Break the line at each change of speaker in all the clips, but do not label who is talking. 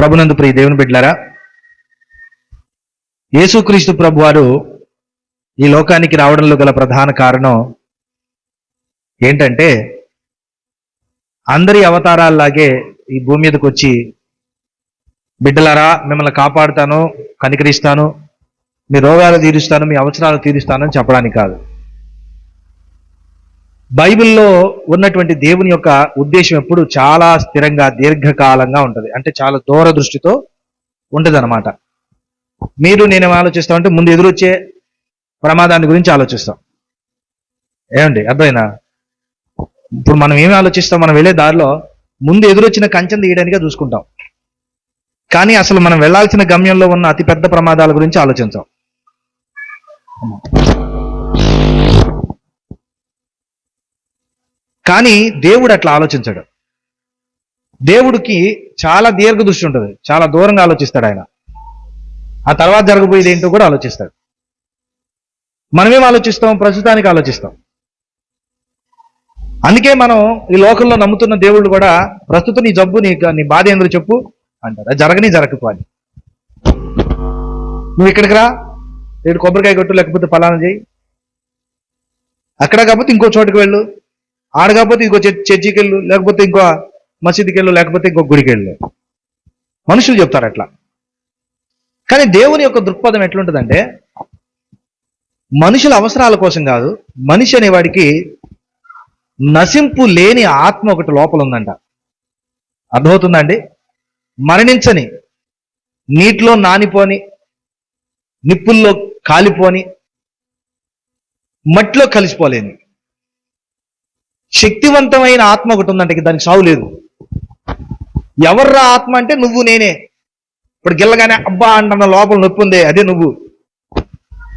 ప్రభునందు ప్రియ దేవుని బిడ్డారా యేసుక్రీస్తు ప్రభు వారు ఈ లోకానికి రావడంలో గల ప్రధాన కారణం ఏంటంటే అందరి అవతారాల్లాగే ఈ భూమి మీదకి వచ్చి బిడ్డలారా మిమ్మల్ని కాపాడుతాను కనికరిస్తాను మీ రోగాలు తీరుస్తాను మీ అవసరాలు తీరుస్తాను అని చెప్పడానికి కాదు. బైబిల్లో ఉన్నటువంటి దేవుని యొక్క ఉద్దేశం ఎప్పుడు చాలా స్థిరంగా దీర్ఘకాలంగా ఉంటుంది. అంటే చాలా దూరదృష్టితో ఉంటుంది అనమాట మీరు నేనేం ఆలోచిస్తామంటే ముందు ఎదురొచ్చే ప్రమాదాన్ని గురించి ఆలోచిస్తాం. ఏమండి? అర్థమైనా ఇప్పుడు మనం ఏమి ఆలోచిస్తాం? మనం వెళ్ళే దారిలో ముందు ఎదురొచ్చిన కంచెం తీయడానికే చూసుకుంటాం. కానీ అసలు మనం వెళ్ళాల్సిన గమ్యంలో ఉన్న అతిపెద్ద ప్రమాదాల గురించి ఆలోచించాం. కానీ దేవుడు అట్లా ఆలోచించాడు. దేవుడికి చాలా దీర్ఘ దృష్టి ఉంటుంది. చాలా దూరంగా ఆలోచిస్తాడు ఆయన. ఆ తర్వాత జరగబోయేది ఏంటో కూడా ఆలోచిస్తాడు. మనమేం ఆలోచిస్తాం? ప్రస్తుతానికి ఆలోచిస్తాం. అందుకే మనం ఈ లోకంలో నమ్ముతున్న దేవుళ్ళు కూడా ప్రస్తుతం నీ జబ్బు నీ నీ బాధ ఏందో చెప్పు అంటారు. అది జరగని జరగకపోని నువ్వు ఇక్కడికి రా. ఏడు కొబ్బరికాయ కొట్టు లేకపోతే ఫలానా చేయి. అక్కడ కాకపోతే ఇంకో చోటుకి వెళ్ళు. ఆడ కాకపోతే ఇంకో చర్చికి వెళ్ళు లేకపోతే ఇంకో మసీదుకి వెళ్ళు లేకపోతే ఇంకో గుడికి వెళ్ళు మనుషులు చెప్తారు అట్లా. కానీ దేవుని యొక్క దృక్పథం ఎట్లుంటుందంటే మనుషుల అవసరాల కోసం కాదు మనిషి అనేవాడికి నశింపు లేని ఆత్మ ఒకటి లోపల ఉందంట అర్థమవుతుందండి? మరణించని నీటిలో నానిపోని నిప్పుల్లో కాలిపోని మట్టిలో కలిసిపోలేని. శక్తివంతమైన ఆత్మ ఒకటి ఉందంటే దానికి సావు లేదు. ఎవర్రా ఆత్మ అంటే నువ్వు నేనే. ఇప్పుడు గిల్లగానే అబ్బా అంటున్న లోపల నొప్పి ఉందే అదే నువ్వు.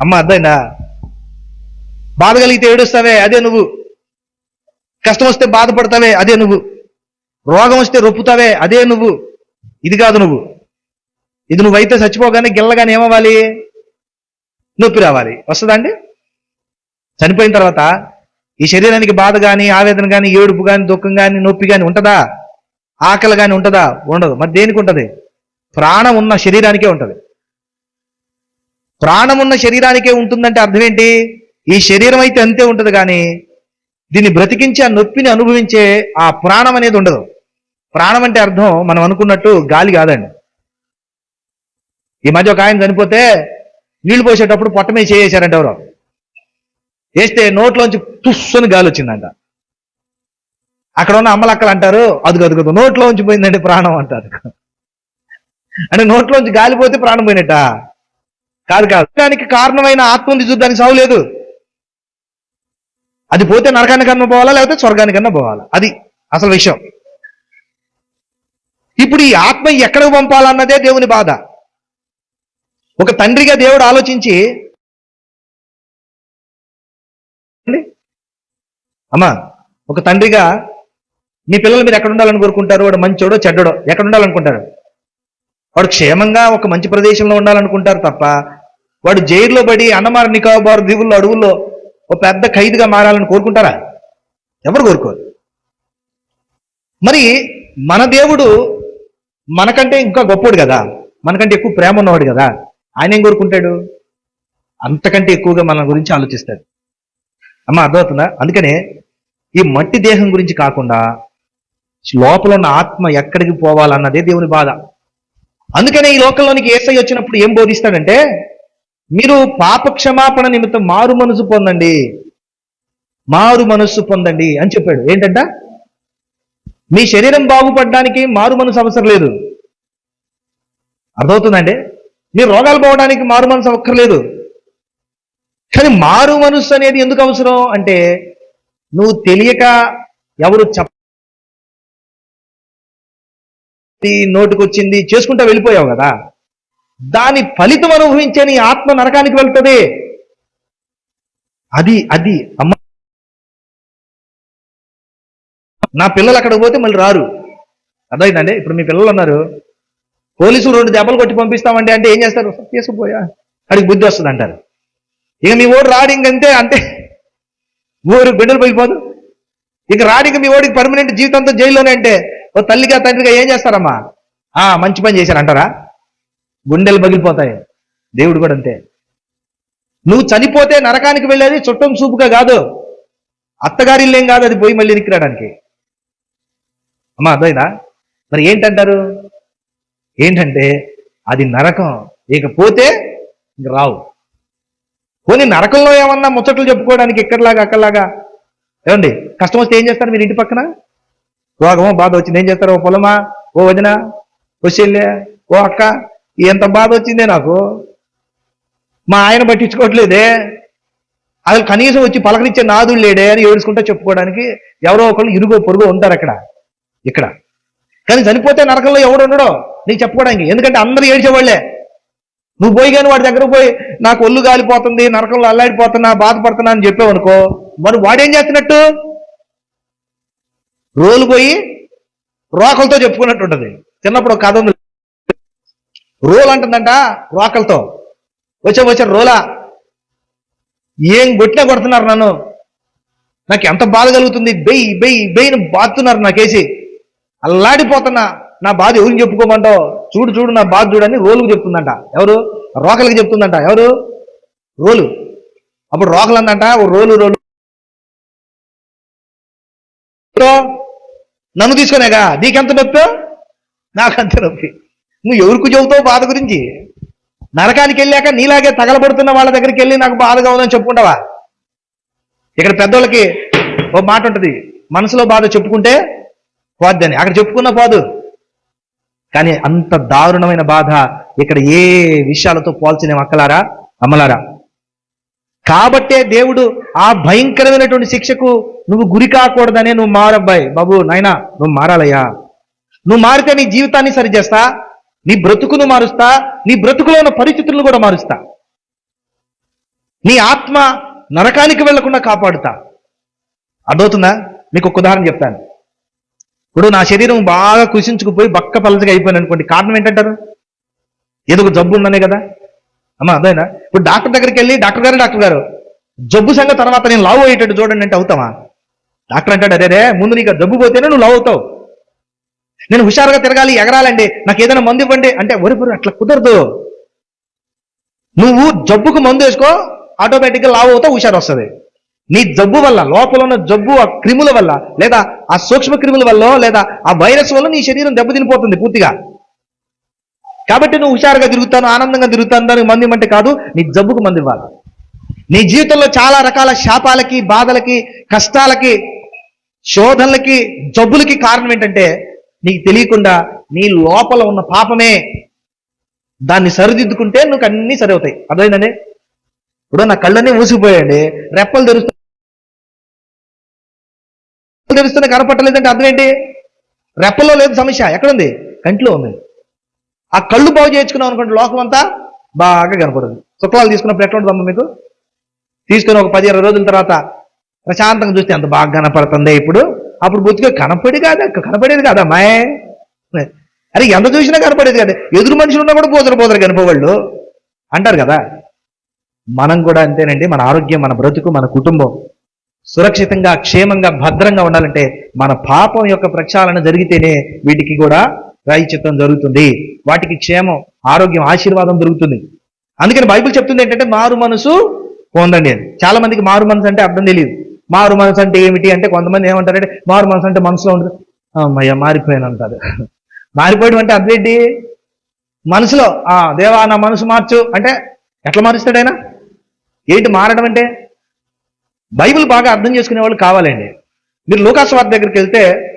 అమ్మ అర్థమైందా? బాధ కలిగితే ఏడుస్తావే అదే నువ్వు. కష్టం వస్తే బాధపడతావే అదే నువ్వు. రోగం వస్తే రొప్పుతావే అదే నువ్వు. ఇది కాదు నువ్వు. ఇది నువ్వైతే చచ్చిపోగానే గిల్లగానే ఏమవ్వాలి? నొప్పి రావాలి. వస్తుందండి చనిపోయిన తర్వాత ఈ శరీరానికి బాధ కానీ ఆవేదన కానీ ఏడుపు కానీ దుఃఖం కానీ నొప్పి కానీ ఉంటుందా? ఆకలి కానీ ఉంటుందా? ఉండదు. మరి దేనికి ఉంటుంది? ప్రాణం ఉన్న శరీరానికే ఉంటుంది. ప్రాణం ఉన్న శరీరానికే ఉంటుందంటే అర్థం ఏంటి? ఈ శరీరం అయితే అంతే ఉంటుంది కానీ దీన్ని బ్రతికించి ఆ నొప్పిని అనుభవించే ఆ ప్రాణం అనేది ఉండదు. ప్రాణం అంటే అర్థం మనం అనుకున్నట్టు గాలి కాదండి. ఈ మధ్య ఒక ఆయన చనిపోతే నీళ్ళు పోసేటప్పుడు పొట్ట మీద చేసేశారంట ఎవరో. వేస్తే నోట్లోంచి తుస్సుని గాలి వచ్చిందంట. అక్కడ ఉన్న అమ్మలక్కలు అంటారు అదుగు అదుగు నోట్లోంచి పోయిందంటే ప్రాణం అంటారు అంటే నోట్లోంచి గాలి పోతే ప్రాణం పోయినట్ట? కాదు కాదు. దానికి కారణమైన ఆత్మ ఉంది చూడు సావు లేదు. అది పోతే నరకానికన్నా పోవాలా లేకపోతే స్వర్గానికన్నా పోవాలా? అది అసలు విషయం. ఇప్పుడు ఈ ఆత్మ ఎక్కడికి పంపాలన్నదే దేవుని బాధ. ఒక తండ్రిగా దేవుడు ఆలోచించి అమ్మా ఒక తండ్రిగా మీ పిల్లలు మీరు ఎక్కడ ఉండాలని కోరుకుంటారు? వాడు మంచోడో చెడ్డడో ఎక్కడ ఉండాలనుకుంటారు వాడు క్షేమంగా ఒక మంచి ప్రదేశంలో ఉండాలనుకుంటారు తప్ప వాడు జైల్లో పడి అన్నమార నికోబార్ దీవుల్లో అడవుల్లో ఒక పెద్ద ఖైదుగా మారాలని కోరుకుంటారా? ఎవరు కోరుకోరు? మరి మన దేవుడు మనకంటే ఇంకా గొప్పోడు కదా? మనకంటే ఎక్కువ ప్రేమ ఉన్నవాడు కదా? ఆయన ఏం కోరుకుంటాడు? అంతకంటే ఎక్కువగా మన గురించి ఆలోచిస్తాడు. అమ్మ అర్థమవుతుందా? అందుకనే ఈ మట్టి దేహం గురించి కాకుండా లోపల ఉన్న ఆత్మ ఎక్కడికి పోవాలన్నదే దేవుని బాధ. అందుకనే ఈ లోకంలోనికి ఏసై వచ్చినప్పుడు ఏం బోధిస్తాడంటే మీరు పాప క్షమాపణ నిమిత్తం మారు మనసు పొందండి. మారు మనస్సు పొందండి అని చెప్పాడు. ఏంటంట? మీ శరీరం బాగుపడడానికి మారు మనసు అవసరం లేదు. అర్థమవుతుందండి? మీ రోగాలు పోవడానికి మారు మనసు అక్కర్లేదు కానీ మారు మనస్సు అనేది ఎందుకు అవసరం? అంటే నువ్వు తెలియక ఎవరు చెప్ప నోటికొచ్చింది చేసుకుంటా వెళ్ళిపోయావు కదా. దాని ఫలితం అనుభవించే నీ ఆత్మ నరకానికి వెళ్తుంది. అది అది. అమ్మ నా పిల్లలు అక్కడికి పోతే మళ్ళీ రారు. అర్థమైందండి? ఇప్పుడు మీ పిల్లలు ఉన్నారు. పోలీసులు రెండు దెబ్బలు కొట్టి పంపిస్తామండి అంటే ఏం చేస్తారు? తీసుకుపోయా. అడిగి బుద్ధి వస్తుంది అంటారు ఇక మీ ఓడు రాడు ఇంకంతే అంటే ఊరు బిడ్డలు పోయిపోదు. ఇక రాడికి మీ ఓడికి పర్మనెంట్ జీవితంతో జైల్లోనే అంటే ఓ తల్లిగా తండ్రిగా ఏం చేస్తారమ్మా? ఆ మంచి పని చేశారు అంటారా? గుండెలు పగిలిపోతాయి. దేవుడు కూడా అంతే. నువ్వు చనిపోతే నరకానికి వెళ్ళేది చుట్టం చూపుగా కాదు. అత్తగారి ఇల్లేం కాదు అది పోయి మళ్ళీ రావడానికి అమ్మా అర్థమైందా? మరి ఏంటంటారు? ఏంటంటే అది నరకం. ఇకపోతే ఇంక రావు. పోనీ నరకంలో ఏమన్నా ముచ్చట్లు చెప్పుకోవడానికి ఇక్కడలాగా అక్కడలాగా? ఏమండి కష్టం వస్తే ఏం చేస్తారు మీరు ఇంటి పక్కన? రోగమో బాధ వచ్చింది. ఏం చేస్తారు? ఓ పొలమా? ఓ వదిన? ఓ చెల్లె? ఓ అక్క? ఎంత బాధ వచ్చిందే నాకు? మా ఆయన పట్టించుకోవట్లేదే. అసలు కనీసం వచ్చి పలకరించే నాదుడు లేడే అని ఏడుచుకుంటా చెప్పుకోవడానికి ఎవరో ఒకళ్ళు ఇరుగో పొరుగో ఉంటారు అక్కడ. ఇక్కడ. కానీ చనిపోతే నరకంలో ఎవడు ఉండడో నీకు చెప్పుకోవడానికి. ఎందుకంటే అందరూ ఏడ్చేవాళ్ళే. నువ్వు పోయి కానీ వాడి దగ్గర పోయి నాకు ఒళ్ళు గాలిపోతుంది నరకంలో అల్లాడిపోతున్నా బాధపడుతున్నా అని చెప్పావు అనుకో మరి వాడేం చేస్తున్నట్టు? రోలు పోయి రోకలతో చెప్పుకున్నట్టు ఉంటుంది. చిన్నప్పుడు కథ ఉంది. రోల్ అంటుందంట రోకలతో. వచ్చా వచ్చా రోలా. ఏం కొట్టినా కొడుతున్నారు నన్ను. నాకు ఎంత బాధ కలుగుతుంది. బెయ్యి బెయ్యి బెయ్యిని బాతున్నారు నాకేసి. అల్లాడిపోతున్నా. నా బాధ ఎవరికి చెప్పుకోమంటావు? చూడు చూడు నా బాధ చూడని రోలుకు చెప్తుందంట. ఎవరు? రోకలకి చెప్తుందంట. ఎవరు? రోలు. అప్పుడు రోకలు అందంట ఓ రోలు రోలు. నన్ను తీసుకునేగా? నీకెంత నొప్పి? నాకంత నొప్పి. నువ్వు ఎవరికి చెబుతావు బాధ గురించి? నరకానికి వెళ్ళాక నీలాగే తగలబడుతున్న వాళ్ళ దగ్గరికి వెళ్ళి నాకు బాధగా ఉందని చెప్పుకుంటావా? ఇక్కడ పెద్దోళ్ళకి ఓ మాట ఉంటుంది. మనసులో బాధ చెప్పుకుంటే పోద్దని. అక్కడ చెప్పుకున్నా పోదు. కానీ అంత దారుణమైన బాధ ఇక్కడ ఏ విషయాలతో పోల్చలేము అక్కలారా అమ్మలారా? కాబట్టే దేవుడు ఆ భయంకరమైనటువంటి శిక్షకు నువ్వు గురి కాకూడదనే నువ్వు మారబ్బాయి. బాబు నాయనా నువ్వు మారాలయ్యా. నువ్వు మారితే నీ జీవితాన్ని సరిచేస్తా నీ బ్రతుకును మారుస్తా నీ బ్రతుకులో ఉన్న పరిస్థితులను కూడా మారుస్తా. నీ ఆత్మ నరకానికి వెళ్ళకుండా కాపాడుతా. అర్థవుతుందా మీకు ఒక ఉదాహరణ చెప్తాను. ఇప్పుడు నా శరీరం బాగా కుసించుకుపోయి బక్క పలచగా అయిపోయింది అనుకోండి కారణం ఏంటంటారు? ఏదో ఒక జబ్బు ఉందనే కదా? అమ్మా అదేనా ఇప్పుడు డాక్టర్ దగ్గరికి వెళ్ళి డాక్టర్ గారు డాక్టర్ గారు జబ్బు సంగతి తర్వాత నేను లావు అయ్యేటట్టు చూడండి అంటే అవుతావా? డాక్టర్ అంటాడు అదే ముందు నీకు జబ్బు పోతేనే నువ్వు లావు అవుతావు. నేను హుషారుగా తిరగాలి ఎగరాలండి నాకు ఏదైనా మందు ఇవ్వండి అంటే ఒరి అట్లా కుదరదు. నువ్వు జబ్బుకు మందు వేసుకో ఆటోమేటిక్గా లావు అవుతావు హుషారు వస్తుంది. నీ జబ్బు వల్ల లోపల ఉన్న జబ్బు ఆ క్రిముల వల్ల లేదా ఆ సూక్ష్మ క్రిముల వల్ల లేదా ఆ వైరస్ వల్ల నీ శరీరం దెబ్బతినిపోతుంది పూర్తిగా. కాబట్టి నువ్వు హుషారుగా తిరుగుతాను ఆనందంగా తిరుగుతాను దానికి మంది అంటే కాదు నీ జబ్బుకు మంది ఇవ్వాలి. నీ జీవితంలో చాలా రకాల శాపాలకి బాధలకి కష్టాలకి శోధనలకి జబ్బులకి కారణం ఏంటంటే నీకు తెలియకుండా నీ లోపల ఉన్న పాపమే దాన్ని సరిదిద్దుకుంటే నువ్వు అన్నీ సరి అవుతాయి. అర్థమైందండి? ఇప్పుడు నా కళ్ళన్నీ మూసిపోయాయండి రెప్పలు తెరుస్తూ తెరుస్తున్న కనపట్టలేదంటే అర్థం ఏంటి? రెప్పల్లో లేదు సమస్య. ఎక్కడుంది? కంటిలో ఉంది. ఆ కళ్ళు బాగు చేయించుకున్నాం అనుకోండి లోకం అంతా బాగా కనపడుతుంది. శుక్లాలు తీసుకున్నప్పుడు ఎట్లా ఉంటుంది మీకు? తీసుకుని ఒక పది ఇరవై రోజుల తర్వాత ప్రశాంతంగా చూస్తే అంత బాగా కనపడుతుంది ఇప్పుడు. అప్పుడు బొత్తిగా కనపడి కాదా? కనపడేది కాదా మాయే అరే ఎంత చూసినా కనపడేది కదా. ఎదురు మనుషులు ఉన్నా కూడా పోదరు పోదరు కనిపోవాళ్ళు. అంటారు కదా. మనం కూడా అంతేనండి. మన ఆరోగ్యం మన బ్రతుకు మన కుటుంబం సురక్షితంగా క్షేమంగా భద్రంగా ఉండాలంటే మన పాపం యొక్క ప్రక్షాళన జరిగితేనే వీటికి కూడా ప్రాయచిత్తం జరుగుతుంది. వాటికి క్షేమం ఆరోగ్యం ఆశీర్వాదం దొరుకుతుంది. అందుకని బైబిల్ చెప్తుంది ఏంటంటే మారు మనసు పొందండి అని. చాలా మందికి మారు మనసు అంటే అర్థం తెలియదు. మారు మనసు అంటే ఏమిటి అంటే కొంతమంది ఏమంటారంటే మారు మనసు అంటే మనసులో ఉంటుంది అమ్మయ్య మారిపోయాను అంటారు. మారిపోయడం అంటే అర్థం ఏంటి? మనసులో ఆ దేవా నా మనసు మార్చు. అంటే ఎట్లా మారుస్తాడైనా ఏంటి మారడం అంటే? బైబిల్ బాగా అర్థం చేసుకునే వాళ్ళు కావాలండి. మీరు లోకాస్వార్థ దగ్గరికి వెళ్తే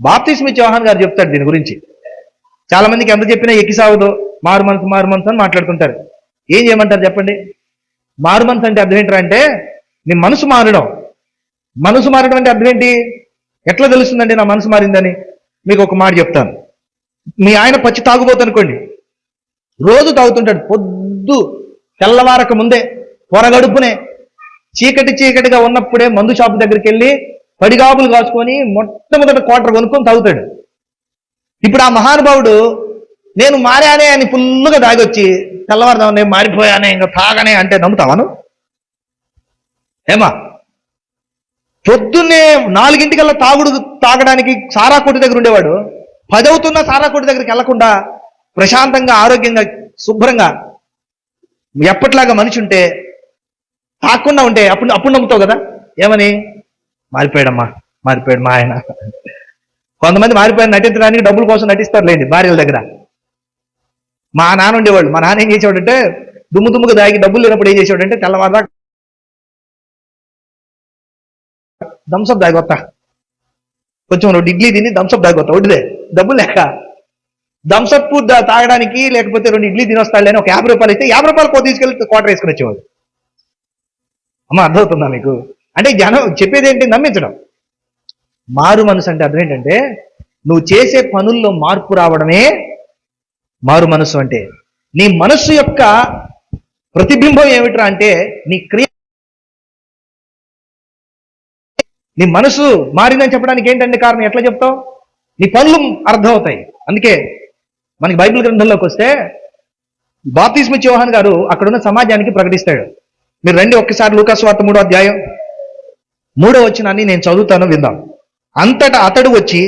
బాప్తిస్మి చౌహాన్ గారు చెప్తాడు దీని గురించి. చాలా మందికి ఎంత చెప్పినా ఎక్కిసావదు మారు మనసు మారు మనసు అని మాట్లాడుతుంటారు ఏం చేయమంటారు చెప్పండి? మారు మనసు అంటే అర్థం ఏంటంటే అంటే నీ మనసు మారడం. మనసు మారడం అంటే అర్థం ఏంటి? ఎట్లా తెలుస్తుందండి నా మనసు మారిందని? మీకు ఒక మాట చెప్తాను. మీ ఆయన పచ్చి తాగుబోతు అనుకోండి. రోజు తాగుతుంటాడు పొద్దు తెల్లవారక ముందే పొరగడుపునే చీకటి చీకటిగా ఉన్నప్పుడే మందు షాపు దగ్గరికి వెళ్ళి పడిగాపులు కాసుకొని మొట్టమొదట క్వార్టర్ కొనుక్కొని తాగుతాడు. ఇప్పుడు ఆ మహానుభావుడు నేను మారానే అని ఫుల్గా తాగొచ్చి తెల్లవారుదాం నేను మారిపోయానే ఇంకా తాగనే అంటే నమ్ముతావాను ఏమా పొద్దున్నే నాలుగింటికల్లా తాగుడు తాగడానికి సారా కొట్టు దగ్గర ఉండేవాడు. పది సారా కొట్టి దగ్గరికి వెళ్ళకుండా ప్రశాంతంగా ఆరోగ్యంగా శుభ్రంగా ఎప్పటిలాగా మనిషి ఉంటే తాకుండా ఉంటే అప్పుడు అప్పుడు నమ్ముతావు కదా? ఏమని? మారిపోయాడమ్మా మారిపోయాడు మా ఆయన. కొంతమంది మారిపోయాడు నటించడానికి డబ్బుల కోసం నటిస్తారు లేండి భార్యల దగ్గర. మా నాన్న ఉండేవాళ్ళు. మా నాన్న ఏం చేసేవాడంటే దుమ్ము దుమ్ముగా దాగి డబ్బులు లేనప్పుడు ఏం చేసేవాడంటే తెల్లవారుదా దంసప్ దాగొత్తా కొంచెం రెండు ఇడ్లీ తిని దంసప్ దాగొత్తా ఒడ్డుదే డబ్బులు లెక్క దంసప్ దా- తాగడానికి లేకపోతే రెండు ఇడ్లీ తినొస్తాడు అని ఒక యాభై రూపాయలు ఇస్తే యాభై రూపాయలు కో తీసుకెళ్ళి క్వార్టర్ వేసుకుని వచ్చేవాడు. అమ్మ అర్థమవుతుందా మీకు? అంటే జనం చెప్పేది ఏంటి నమ్మించడం. మారు మనసు అంటే అర్థం ఏంటంటే నువ్వు చేసే పనుల్లో మార్పు రావడమే మారు మనసు అంటే. నీ మనస్సు యొక్క ప్రతిబింబం ఏమిట్రా అంటే నీ క్రియ నీ మనసు మారిందని చెప్పడానికి ఏంటంటే కారణం? ఎట్లా చెప్తావు? నీ పనులు అర్థమవుతాయి. అందుకే మనకి బైబిల్ గ్రంథంలోకి వస్తే బాప్తిస్మ చౌహాన్ గారు అక్కడున్న సమాజానికి ప్రకటిస్తాడు. మీరు రండి ఒక్కసారి లూకాసు వార్త మూడో అధ్యాయం. మూడో వచ్చినాన్ని నేను చదువుతాను విందాం. అంతటా అతడు వచ్చి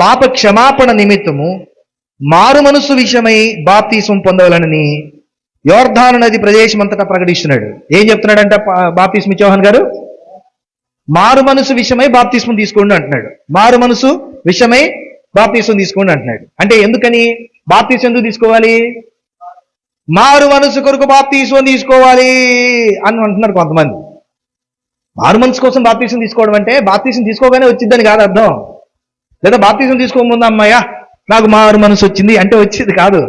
పాప క్షమాపణ నిమిత్తము మారు మనస్సు విషయమై బాప్తీసం పొందవలనని యోర్ధాను నది ప్రదేశం అంతటా ప్రకటిస్తున్నాడు. ఏం చెప్తున్నాడంటే బాప్తీస్మ చౌహాన్ గారు? మారు మనసు విషయమై బాప్తీసం తీసుకోండి అంటున్నాడు. మారు మనసు విషయమై బాప్తీసం తీసుకోండి అంటున్నాడు. అంటే ఎందుకని? బాప్తీసం ఎందుకు తీసుకోవాలి? మారు మనసు కొరకు బాప్తీసం తీసుకోవాలి అని అంటున్నారు కొంతమంది. మారు మనసు కోసం బాప్తీసం తీసుకోవడం అంటే బాప్తీసం తీసుకోగానే వచ్చిందని కాదు అర్థం. లేదా బాప్తీసం తీసుకోముందు అమ్మాయ్యా నాకు మారు మనసు వచ్చింది అంటే వచ్చేది కాదు.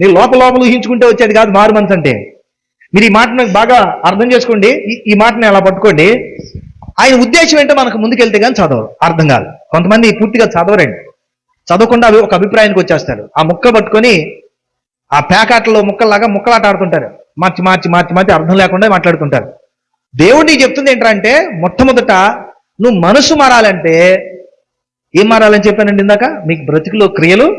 మీరు లోపల లోపల ఊహించుకుంటే వచ్చేది కాదు మారు మనసు అంటే. మీరు ఈ మాట నాకు బాగా అర్థం చేసుకోండి. ఈ- ఈ మాటని అలా పట్టుకోండి. ఆయన ఉద్దేశం ఏంటో మనకు ముందుకెళ్తే కానీ చదవరు. అర్థం కాదు. కొంతమంది పూర్తిగా చదవరండి. చదవకుండా అవి ఒక అభిప్రాయానికి వచ్చేస్తారు. ఆ ముక్క పట్టుకొని ఆ పేకాటలో ముక్కల్లాగా ముక్కలాట ఆడుతుంటారు. మార్చి మార్చి మార్చి మార్చి అర్థం లేకుండా మాట్లాడుతుంటారు. దేవుడు చెప్తుంది ఏంటంటే మొట్టమొదట నువ్వు మనసు మారాలంటే ఏం మారాలని చెప్పానండి ఇందాక? మీకు బ్రతుకులో క్రియలు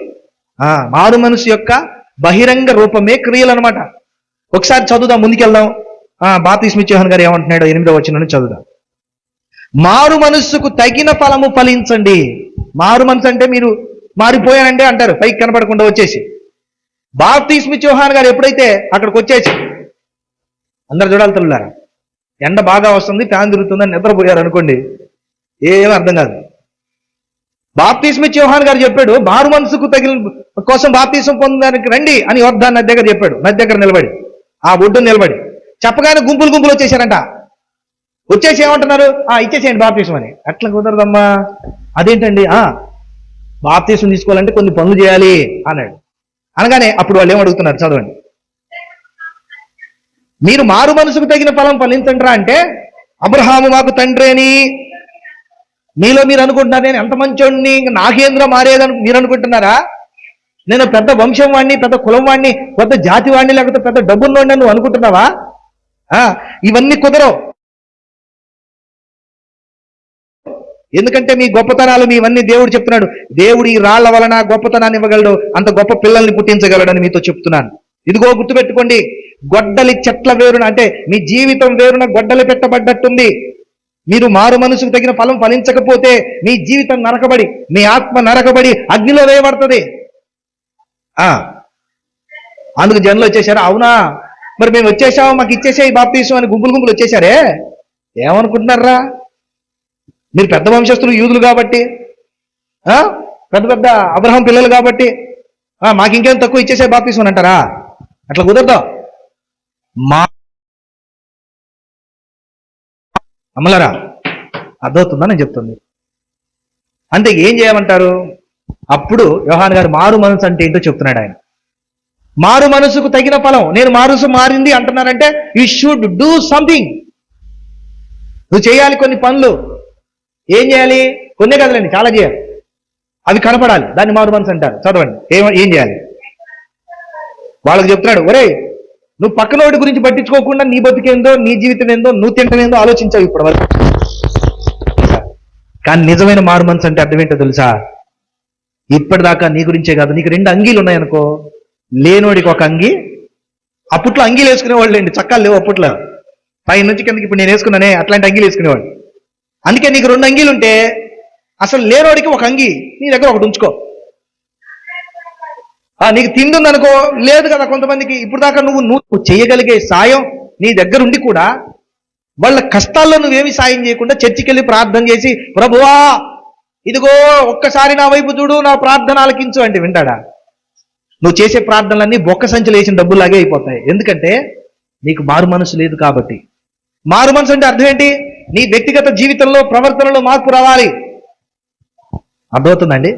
ఆ మారు మనసు యొక్క బహిరంగ రూపమే క్రియలు అనమాట ఒకసారి చదువుదాం ముందుకెళ్దాం. ఆ బాతీస్మి గారు ఏమంటున్నాడో ఎనిమిదో వచ్చిన చదువుదాం. మారు మనస్సుకు తగిన ఫలము ఫలించండి. మారు మనసు అంటే మీరు మారిపోయానంటే అంటారు పైకి కనపడకుండా వచ్చేసి. బాప్తీస్మి చౌహాన్ గారు ఎప్పుడైతే అక్కడికి వచ్చేసి అందరు చూడాలి తల్లులారా ఎండ బాగా వస్తుంది ఫ్యాన్ తిరుగుతుందని నిద్రపోయారు అనుకోండి ఏమీ అర్థం కాదు. బాప్తీస్మి చౌహాన్ గారు చెప్పాడు బారు మనసుకు తగిన కోసం బాప్తీసం పొందడానికి రండి అని యోర్ధాన్ నది దగ్గర చెప్పాడు నది దగ్గర నిలబడి ఆ ఒడ్డు నిలబడి. చెప్పగానే గుంపులు గుంపులు వచ్చేసారంట. వచ్చేసి ఏమంటున్నారు? ఆ ఇచ్చేసేయండి బాప్తీసం అని. అట్లా కుదరదమ్మా అదేంటండి? ఆ బాప్తీసం తీసుకోవాలంటే కొన్ని పనులు చేయాలి అన్నాడు. అనగానే అప్పుడు వాళ్ళు ఏమడుగుతున్నారు చదవండి. మీరు మారు మనసుకు తగిన ఫలం ఫలించండిరా అంటే అబ్రహాము మాకు తండ్రి అని మీలో మీరు అనుకుంటున్నారు. నేను ఎంత మంచోడిని ఇంక నాకేంద్ర మారేదని మీరు అనుకుంటున్నారా? నేను పెద్ద వంశం వాడిని పెద్ద కులం వాడిని పెద్ద జాతి వాడిని లేకపోతే పెద్ద డబ్బున్నోడిని నువ్వు అనుకుంటున్నావా? ఆ, ఇవన్నీ కుదరవు. ఎందుకంటే మీ గొప్పతనాలు మీవన్నీ దేవుడు చెప్తున్నాడు. దేవుడు ఈ రాళ్ళ వలన గొప్పతనాన్ని ఇవ్వగలడు అంత గొప్ప పిల్లల్ని పుట్టించగలడని మీతో చెప్తున్నాను. ఇదిగో గుర్తుపెట్టుకోండి గొడ్డలి చెట్ల వేరున అంటే మీ జీవితం వేరున గొడ్డలి పెట్టబడ్డట్టుంది. మీరు మారు మనసుకు తగిన ఫలం ఫలించకపోతే మీ జీవితం నరకబడి మీ ఆత్మ నరకబడి అగ్నిలో వేయబడుతుంది. ఆ అందుకు జనులు వచ్చేసారు అవునా? మరి మేము వచ్చేసాము మాకు ఇచ్చేసాయి బాప్తీసం అని గుంపులు గుంపులు వచ్చేసారే ఏమనుకుంటున్నారా? మీరు పెద్ద వంశస్థులు యూదులు కాబట్టి పెద్ద పెద్ద అబ్రహం పిల్లలు కాబట్టి మాకు ఇంకేం తక్కువ ఇచ్చేసే బాప్తీసం అంటారా? అట్లా కుదరదు? మా అమలరా అర్థమవుతుందా నేను చెప్తుంది? అంతే ఏం చేయమంటారు? అప్పుడు వ్యవహాన్ గారు మారు మనసు అంటే ఏంటో చెప్తున్నాడు ఆయన. మారు మనసుకు తగిన ఫలం నేను మారుసు మారింది అంటున్నారంటే యు షుడ్ డూ సంథింగ్ నువ్వు చేయాలి కొన్ని పనులు. ఏం చేయాలి? కొన్నే కదలండి చాలా చేయాలి. అవి కనపడాలి. దాన్ని మారు మనసు అంటారు. చదవండి. ఏం ఏం చేయాలి? వాళ్ళకి చెప్తున్నాడు ఒరేయ్ నువ్వు పక్కనోడి గురించి పట్టించుకోకుండా నీ బతికేందో నీ జీవితం ఏందో నువ్వు తింటమేందో ఆలోచించావు ఇప్పటి వరకు కానీ నిజమైన మారు మనసు అంటే అర్థం ఏంటో తెలుసా? ఇప్పటిదాకా నీ గురించే కాదు నీకు రెండు అంగీలు ఉన్నాయనుకో లేనోడికి ఒక అంగి అప్పట్లో అంగీలు వేసుకునేవాళ్ళు అండి చక్కాలు లేవు అప్పట్లో. పై నుంచి కిందకి ఇప్పుడు నేను వేసుకున్నానే అట్లాంటి అంగీలు వేసుకునేవాడు అందుకే నీకు రెండు అంగీలు ఉంటే అసలు లేనోడికి ఒక అంగి నీ దగ్గర ఒకటి ఉంచుకో. ఆ, నీకు తిండి ఉందనుకో లేదు కదా కొంతమందికి ఇప్పుడు దాకా నువ్వు నువ్వు చేయగలిగే సాయం నీ దగ్గర ఉండి కూడా వాళ్ళ కష్టాల్లో నువ్వేమి సాయం చేయకుండా చర్చికి వెళ్ళి ప్రార్థన చేసి ప్రభువా ఇదిగో ఒక్కసారి నా వైపు చూడు నా ప్రార్థన ఆలకించు అంటే వింటాడా? నువ్వు చేసే ప్రార్థనలన్నీ బొక్క సంచులు వేసిన డబ్బులాగే అయిపోతాయి. ఎందుకంటే నీకు మారు మనసు లేదు కాబట్టి. మారు మనసు అంటే అర్థం ఏంటి? నీ వ్యక్తిగత జీవితంలో ప్రవర్తనలో మార్పు రావాలి. అర్థమవుతుందండి?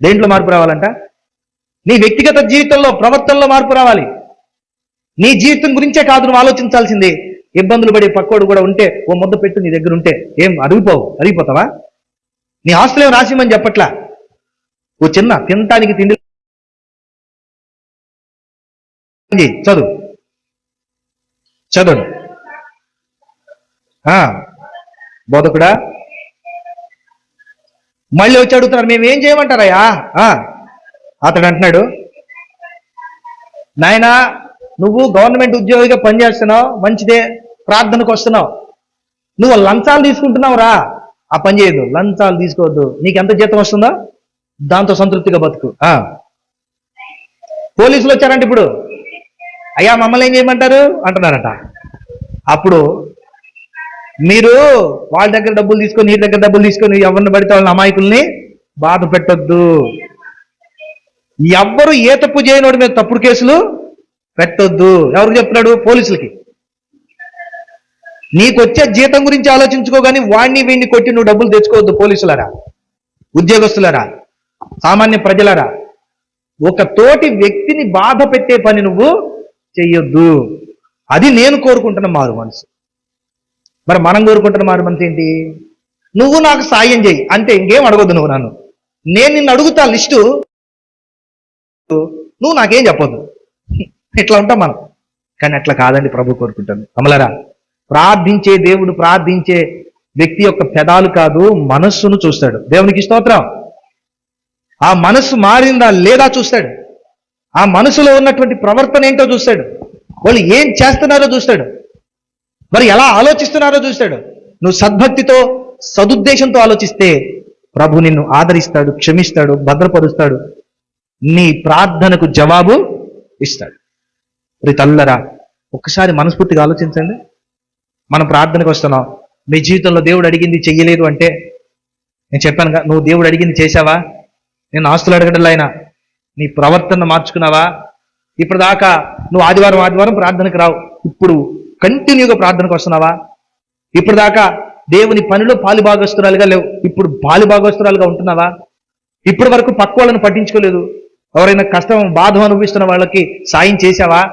దేంట్లో మార్పు రావాలంట? నీ వ్యక్తిగత జీవితంలో ప్రవర్తనలో మార్పు రావాలి. నీ జీవితం గురించే కాదు నువ్వు ఆలోచించాల్సింది. ఇబ్బందులు పడే పక్కోడు కూడా ఉంటే ఓ ముద్ద పెట్టు నీ దగ్గర ఉంటే. ఏం అరిగిపోవు అరిగిపోతావా? నీ ఆస్తులేం ఏం రాసిమని చెప్పట్లా? ఓ చిన్న తినటానికి తిండి చదువు. చదువు. బోధకుడా? మళ్ళీ వచ్చి అడుగుతున్నారు మేము ఏం చేయమంటారయ్యా? ఆ, అతడు అంటున్నాడు నాయనా నువ్వు గవర్నమెంట్ ఉద్యోగిగా పనిచేస్తున్నావు మంచిదే ప్రార్థనకు వస్తున్నావు. నువ్వు లంచాలు తీసుకుంటున్నావు రా ఆ పని చేయదు లంచాలు తీసుకోవద్దు. నీకు ఎంత జీతం వస్తుందో దాంతో సంతృప్తిగా బతుకు. ఆ. పోలీసులు వచ్చారంట ఇప్పుడు అయ్యా మమ్మల్ని ఏం చేయమంటారు? అంటున్నారట. అప్పుడు మీరు వాళ్ళ దగ్గర డబ్బులు తీసుకొని నీ దగ్గర డబ్బులు తీసుకొని ఎవరిని పడితే వాళ్ళ అమాయకుల్ని బాధ పెట్టొద్దు. ఎవ్వరు ఏ తప్పు చేయనోడి మీద తప్పుడు కేసులు పెట్టొద్దు. ఎవరికి చెప్తున్నాడు? పోలీసులకి. నీకు వచ్చే జీతం గురించి ఆలోచించుకో కానీ వాణ్ణి వీణ్ణి కొట్టి నువ్వు డబ్బులు తెచ్చుకోవద్దు పోలీసులరా ఉద్యోగస్తులరా సామాన్య ప్రజలరా. ఒక తోటి వ్యక్తిని బాధ పెట్టే పని నువ్వు చెయ్యొద్దు. అది నేను కోరుకుంటున్న మారు మనసు. మరి మనం కోరుకుంటున్న మాట మనసు ఏంటి? నువ్వు నాకు సాయం చేయి. అంటే ఇంకేం అడగొద్దు నువ్వు నన్ను. నేను నిన్ను అడుగుతా లిస్టు. నువ్వు నాకేం చెప్పొద్దు. ఇట్లా ఉంటాం మనం? కానీ అట్లా కాదండి ప్రభు కోరుకుంటాను. అమలరా ప్రార్థించే దేవుడు ప్రార్థించే వ్యక్తి యొక్క పెదాలు కాదు మనస్సును చూస్తాడు. దేవునికి స్తోత్రం. ఆ మనస్సు మారిందా లేదా చూస్తాడు. ఆ మనసులో ఉన్నటువంటి ప్రవర్తన ఏంటో చూస్తాడు. వాళ్ళు ఏం చేస్తున్నారో చూస్తాడు. మరి ఎలా ఆలోచిస్తున్నారో చూస్తాడు నువ్వు సద్భక్తితో సదుద్దేశంతో ఆలోచిస్తే ప్రభు నిన్ను ఆదరిస్తాడు క్షమిస్తాడు భద్రపరుస్తాడు. నీ ప్రార్థనకు జవాబు ఇస్తాడు. మరి తల్లరా ఒక్కసారి మనస్ఫూర్తిగా ఆలోచించండి. మనం ప్రార్థనకు వస్తున్నాం. మీ జీవితంలో దేవుడు అడిగింది చెయ్యలేదు అంటే నేను చెప్పానుగా నువ్వు దేవుడు అడిగింది చేశావా? నేను ఆస్తులు అడగడంలో అయినా నీ ప్రవర్తన మార్చుకున్నావా? ఇప్పుడు దాకా నువ్వు ఆదివారం ఆదివారం ప్రార్థనకు రావు. ఇప్పుడు కంటిన్యూగా ప్రార్థనకు వస్తున్నావా? ఇప్పుడు దాకా దేవుని పనిలో పాలుభాగస్తురాలుగా లేవు. ఇప్పుడు పాలుభాగస్తురాలుగా ఉంటున్నావా? ఇప్పటి వరకు పక్క వాళ్ళని పట్టించుకోలేదు. ఎవరైనా కష్టం బాధ అనుభవిస్తున్న వాళ్ళకి సాయం చేశావా?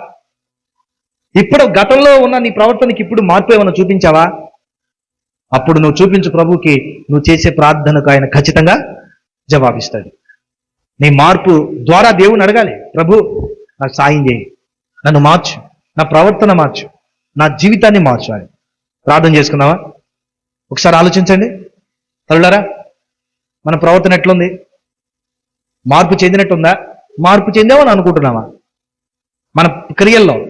ఇప్పుడు గతంలో ఉన్న నీ ప్రవర్తనకి ఇప్పుడు మార్పు ఏమైనా చూపించావా? అప్పుడు నువ్వు చూపించు ప్రభుకి నువ్వు చేసే ప్రార్థనకు ఆయన ఖచ్చితంగా జవాబిస్తాడు. నీ మార్పు ద్వారా దేవుని అడగాలి. ప్రభు నాకు సాయం చేయి. నన్ను మార్చు. నా ప్రవర్తన మార్చు. నా జీవితాన్ని మార్చు ప్రార్థన చేసుకున్నావా ఒకసారి ఆలోచించండి. తల్లారా మన ప్రవర్తన ఎట్లుంది? మార్పు చెందినట్టుందా? మార్పు చెందామని అనుకుంటున్నావా మన క్రియల్లో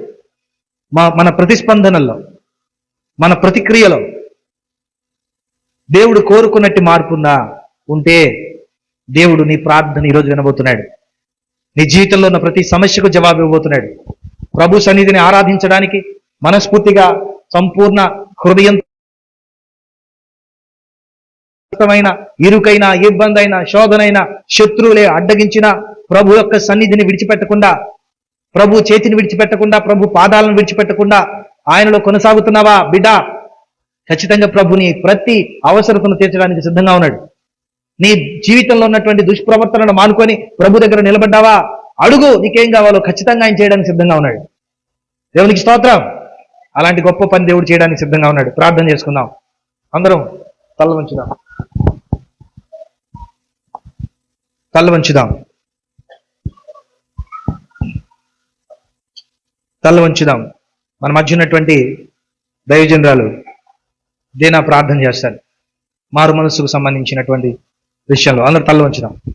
మా మన ప్రతిస్పందనల్లో మన ప్రతిక్రియలో దేవుడు కోరుకున్నట్టు మార్పు ఉందా ఉంటే దేవుడు నీ ప్రార్థన ఈరోజు వినబోతున్నాడు. నీ జీవితంలో ఉన్న ప్రతి సమస్యకు జవాబు ఇవ్వబోతున్నాడు. ప్రభు సన్నిధిని ఆరాధించడానికి మనస్ఫూర్తిగా సంపూర్ణ హృదయం కష్టమైన ఇరుకైన ఇబ్బంది అయినా శోధనైన శత్రువులే అడ్డగించిన ప్రభు యొక్క సన్నిధిని విడిచిపెట్టకుండా ప్రభు చేతిని విడిచిపెట్టకుండా ప్రభు పాదాలను విడిచిపెట్టకుండా ఆయనలో కొనసాగుతున్నావా బిడ్డ? ఖచ్చితంగా ప్రభుని ప్రతి అవసరతను తీర్చడానికి సిద్ధంగా ఉన్నాడు. నీ జీవితంలో ఉన్నటువంటి దుష్ప్రవర్తనను మానుకొని ప్రభు దగ్గర నిలబడ్డావా? అడుగు నీకేం కావాలో ఖచ్చితంగా ఆయన చేయడానికి సిద్ధంగా ఉన్నాడు. దేవునికి స్తోత్రం. అలాంటి గొప్ప పని దేవుడు చేయడానికి సిద్ధంగా ఉన్నాడు. ప్రార్థన చేసుకుందాం. అందరం తల్ల వంచుదాం. తల్ల వంచుదాం. తల్ల వంచుదాం. మన మధ్య ఉన్నటువంటి దైవజనరాలు దేనా ప్రార్థన చేస్తారు? మారు మనసుకు సంబంధించినటువంటి విషయంలో అందరూ తల్ల వంచుదాం.